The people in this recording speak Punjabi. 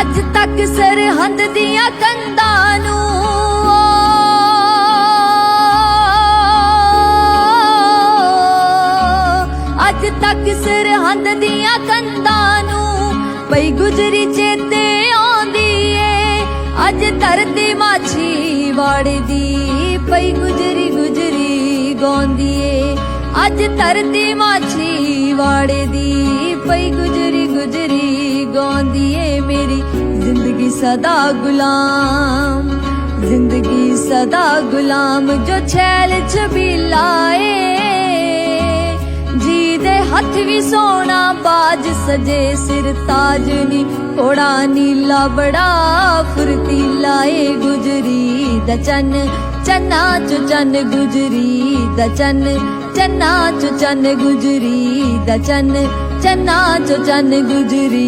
ਅੱਜ ਤੱਕ ਸਰਹੰਦ ਦੀਆਂ ਕੰਧਾਂ ਨੂੰ। ਅੱਜ ਤੱਕ ਸਰਹੰਦ ਦੀਆਂ ਕੰਧਾਂ ਨੂੰ ਪਈ ਗੁਜਰੀ ਚੇਤੇ ਆਉਂਦੀ ਏ। ਅੱਜ ਧਰਤੀ ਮਾਛੀ ਵੜਦੀ ਪਈ ਗੁਜਰੀ ਗੁਜਰੀ ਗਾਉਂਦੀ ਏ। ਅੱਜ ਧਰਤੀ ਮਾਛੀ ਵੜਦੀ ਪਈ ਗੁਜਰੀ ਗੁਜਰੀ ਗਾਉਂਦੀ ਏ ਮੇਰੀ ਜ਼ਿੰਦਗੀ ਸਦਾ ਗੁਲਾਮ, ਜ਼ਿੰਦਗੀ ਸਦਾ ਗੁਲਾਮ ਜੋ ਛੈਲ ਛਬੀਲਾ ਏ ਜੀ ਦੇ ਹੱਥ ਵੀ ਸੋਨਾ ਬਾਜ, ਸਜੇ ਸਿਰ ਤਾਜ ਨੀ ਕੋੜਾ ਨੀਲਾ ਬੜਾ ਫੁਰਤੀਲਾ ਏ ਗੁਜਰੀ ਦਾ ਚੰਨ, ਚੰਨਾ ਚ ਚੰਨ ਗੁਜਰੀ ਦਾ ਚੰਨ, ਚੰਨਾ ਚ ਚੰਨ ਗੁਜਰੀ ਦਾ ਚੰਨ, ਚੰਨਾ ਚ ਚੰਨ ਗੁਜਰੀ।